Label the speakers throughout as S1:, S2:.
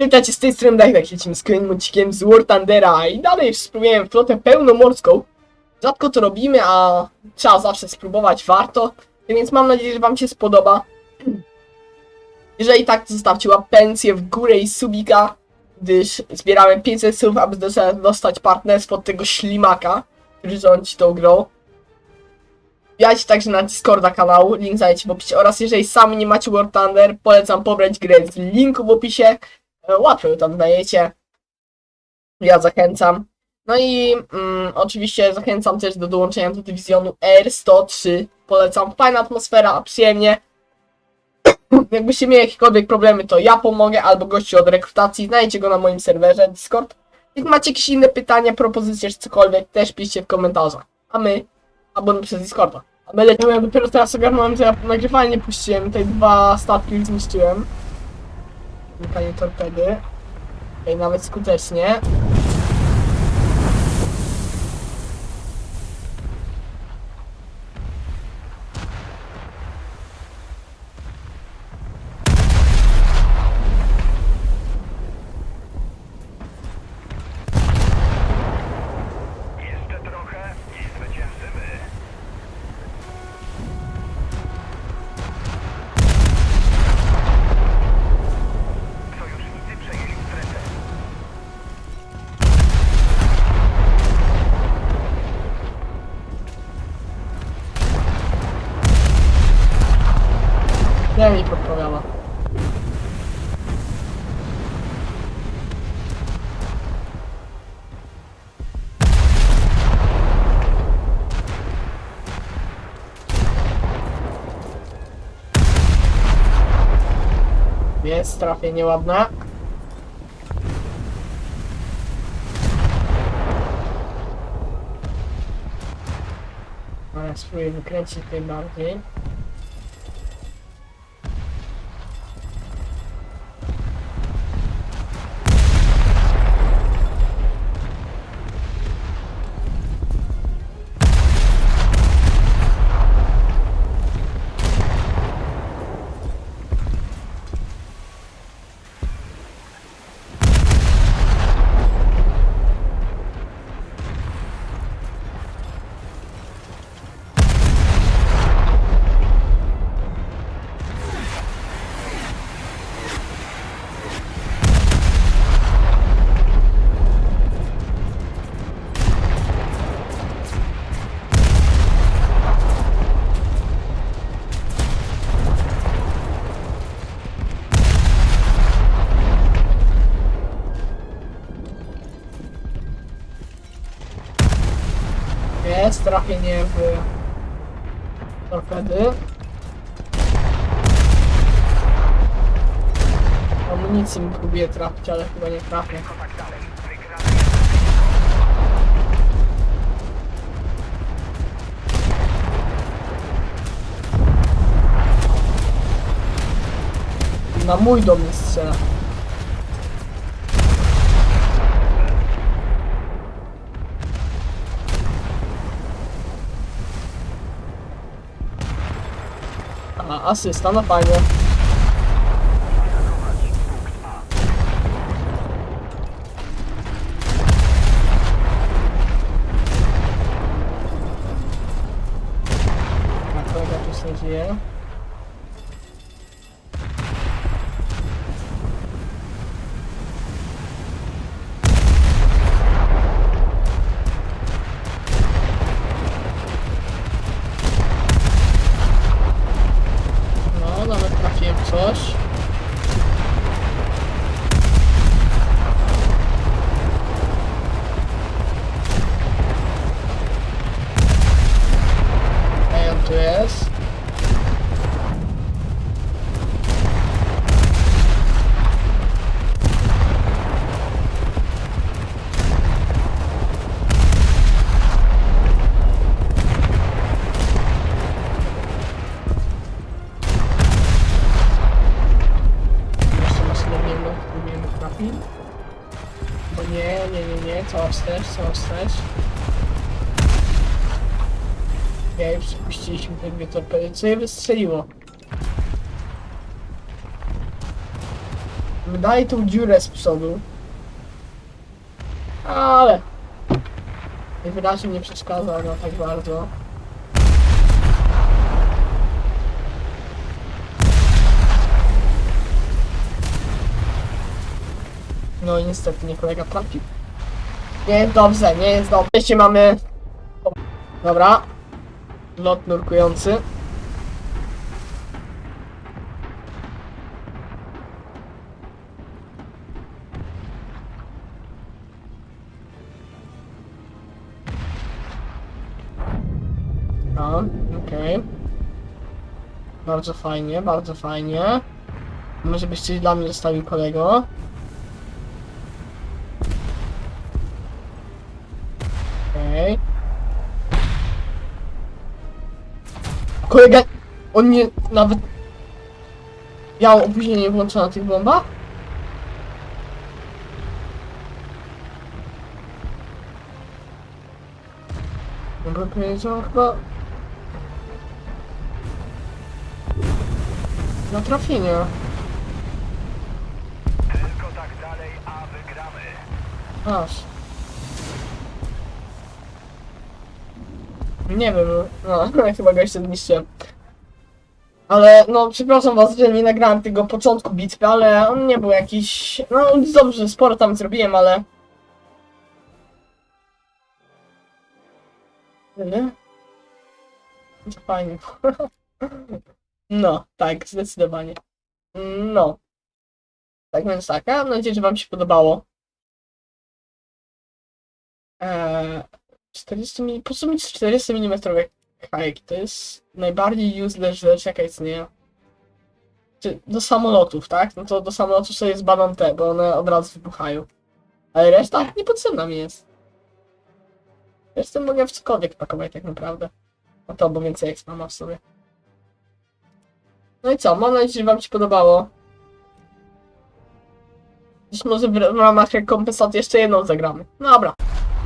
S1: Witajcie z tej strony Dajdak, lecimy z kolejnym z War Thundera i dalej spróbujemy flotę pełnomorską. Rzadko to robimy, a trzeba zawsze spróbować, warto. Więc mam nadzieję, że wam się spodoba. Jeżeli tak, to zostawcie łapencję w górę i subika, gdyż zbieramy 500 słów, aby dosta- dostać partnerstwo od tego ślimaka, który rządzi tą grą. Wbijajcie także na Discorda kanału, link znajdziecie w opisie oraz jeżeli sami nie macie War Thunder, polecam pobrać grę z linku w opisie. E, Łatwo ją tam znajdziecie. Ja zachęcam. No i mm, oczywiście zachęcam też do dołączenia do dywizjonu R103. Polecam. Fajna atmosfera, przyjemnie. Jakbyście mieli jakiekolwiek problemy, to ja pomogę, albo gościu od rekrutacji. Znajdziecie go na moim serwerze Discord. Jak macie jakieś inne pytania, propozycje czy cokolwiek, też piszcie w komentarzach. A my, albo przez Discorda. A my lecimy, ja dopiero teraz ogarnąłem, że ja nagrywanie puściłem, te dwa statki już zniszczyłem. Unikanie torpedy. Ej, nawet skutecznie. Jest trafienie ładne. No, ja spróbuję wykręcić tutaj bardziej. Jest trafienie w torpedy. Amunicji mi próbuję trafić, ale chyba nie trafię. Na mój dom nie strzela. A, asysta, no fajnie. Wstecz. Ja już przepuściliśmy te dwie torpedy, co je wystrzeliło. Wydaje tą dziurę z przodu. Ale... Najwyraźniej nie przeszkadza no tak bardzo. No i niestety nie kolega trafił. Nie jest dobrze, nie jest dobrze. Jeszcze mamy... Dobra. Lot nurkujący. Okej. Bardzo fajnie, bardzo fajnie. Może byś coś dla mnie zostawił kolego. Kolega... On nie... nawet... Miał opóźnienie włączone na tych bombach? Że on chyba... Na trafienie.
S2: Tylko tak dalej, a wygramy.
S1: Aż. Nie wiem, no, chyba go jeszcze zniszczyłem. Ale, no, przepraszam was, że nie nagrałem tego początku bitwy, ale on nie był jakiś... No, dobrze, sporo tam zrobiłem, ale... Nie? Fajnie. No, tak, zdecydowanie. No. Tak więc tak, ja mam nadzieję, że wam się podobało. Eee, 40 mm, po co mi 40 mm hajki? To jest najbardziej useless rzecz jaka istnieje. Do samolotów, tak? No to do samolotów sobie zbadam te, bo one od razu wybuchają. Ale reszta niepotrzebna mi jest. Zresztą mogę w cokolwiek pakować tak naprawdę. No to, bo więcej expa ma w sobie. No i co, mam nadzieję, że wam się podobało. Dziś może w ramach rekompensaty jeszcze jedną zagramy. Dobra.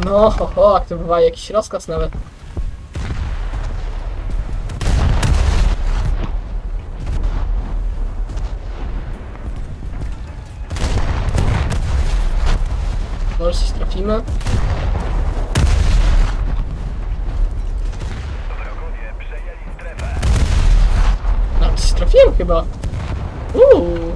S1: No, ho, ho, aktywowali jakiś rozkaz nawet. Może coś trafimy?
S2: Wrogowie przejęli strefę.
S1: A, coś trafiłem chyba. Uuu.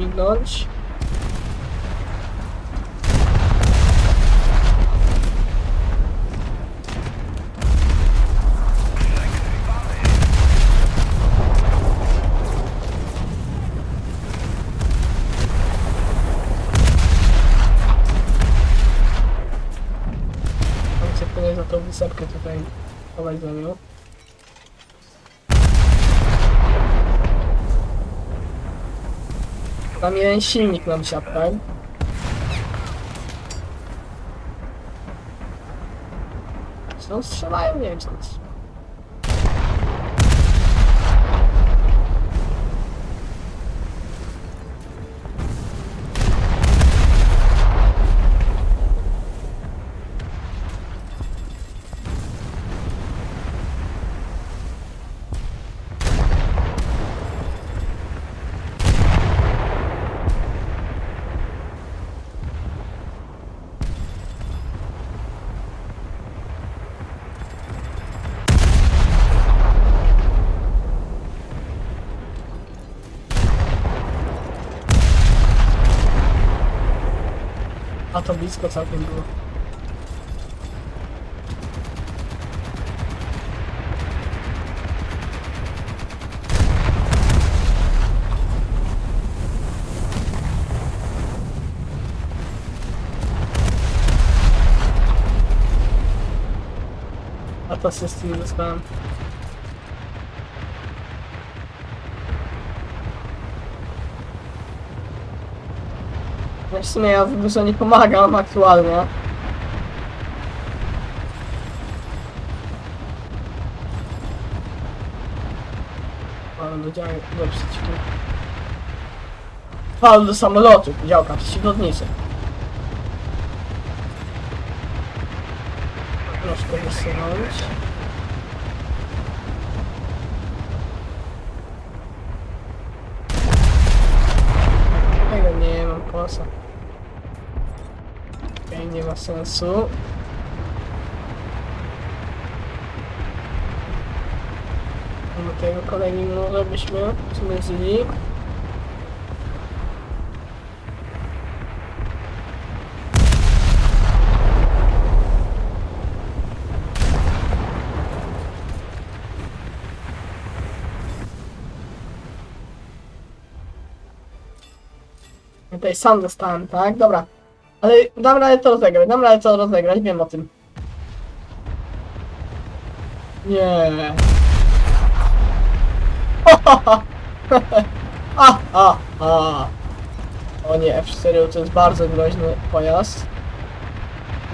S1: Tak powinno śmignąć. Mam się płynąć za tą wysepkę tutaj chować za nią. Tam jeden silnik nam siadł, tak? Czy strzelają? Nie wiem, czy on strzelają. A to blisko całkiem było. A to się z tym. W sumie ja dużo nie pomagam aktualnie. Ale do działu, do do samolotu, działka przeciwlotniczy. Troszkę wysunąć. Tego nie mam po co. Okej, nie ma sensu. Do tego kolegi Tutaj sam dostałem, tak? Dobra. Ale dam radę to rozegrać, dam radę to rozegrać, wiem o tym. Nie. a, a, a. O nie, F4 to jest bardzo groźny pojazd.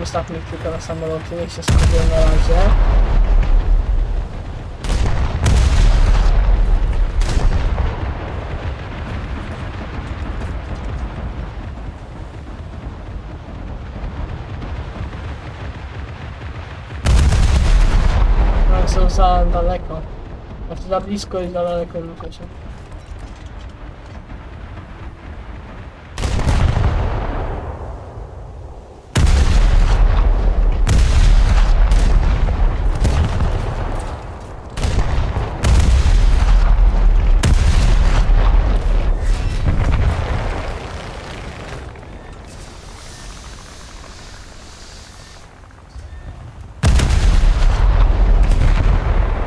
S1: Ustawmy tylko na samoloty, niech się skupią na razie. Za daleko. Znaczy za blisko i za daleko nie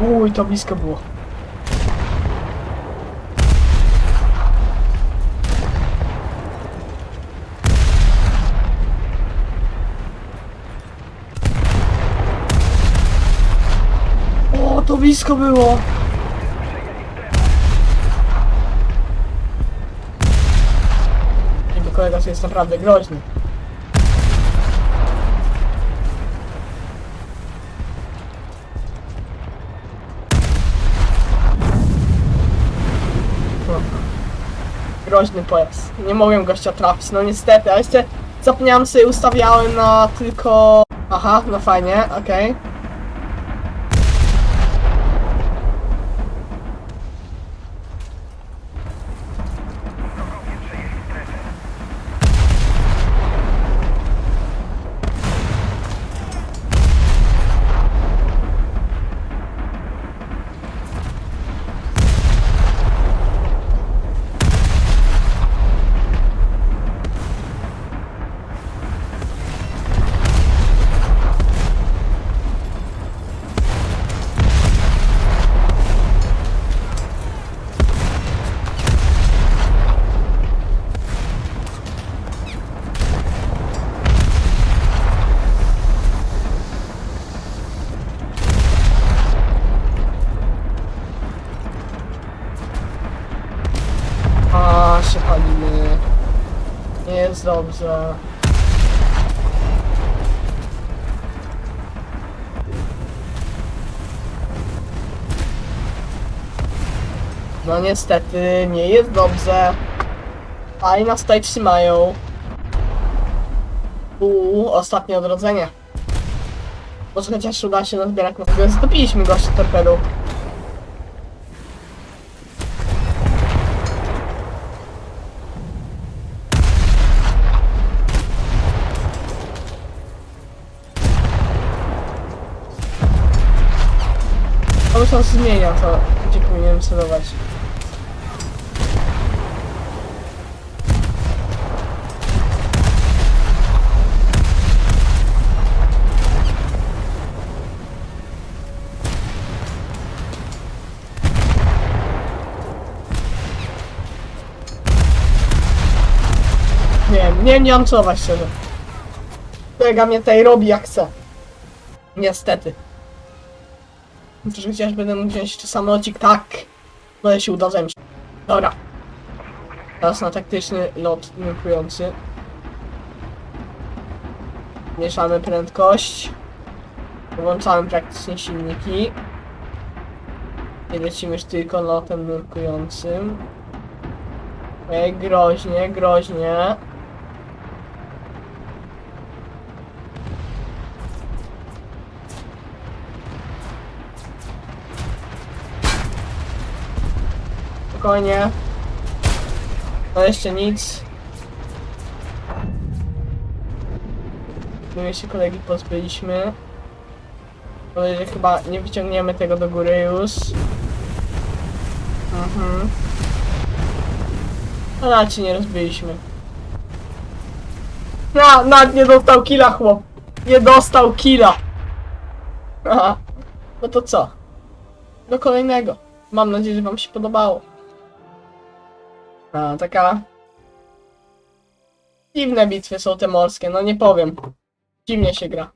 S1: Uj, to blisko było. O, to blisko było. Niby kolega jest naprawdę groźny. Groźny pojazd. Nie mogłem gościa trafić, no niestety, a jeszcze zapomniałem sobie ustawiałem na tylko... Aha, no fajnie, okej. A, Dobrze. No niestety, nie jest dobrze. A i nas tutaj trzymają. Uuu, ostatnie odrodzenie. Może chociaż uda się nazbierać na sobie. Zatopiliśmy gościa torpedą. Tam zmienia to, gdzie powinienem celować. Nie nie nie mam celować szczerze. Kolega mnie tutaj robi jak chce. Niestety. Że chociaż będę wziąć jeszcze samolocik, tak. No się uda zemścić. Dobra. Teraz na taktyczny lot nurkujący. Mieszamy prędkość. Włączamy praktycznie silniki. I lecimy już tylko lotem nurkującym. Ej, groźnie, groźnie. Spokojnie. No jeszcze nic. My się kolegi pozbyliśmy. Ale chyba nie wyciągniemy tego do góry już. Mhm. A nawet się nie rozbiliśmy. Na, nawet nie dostał killa chłop. Nie dostał killa. Aha. No to co? Do kolejnego. Mam nadzieję, że wam się podobało. A, taka... Dziwne bitwy są te morskie, no nie powiem. Dziwnie się gra.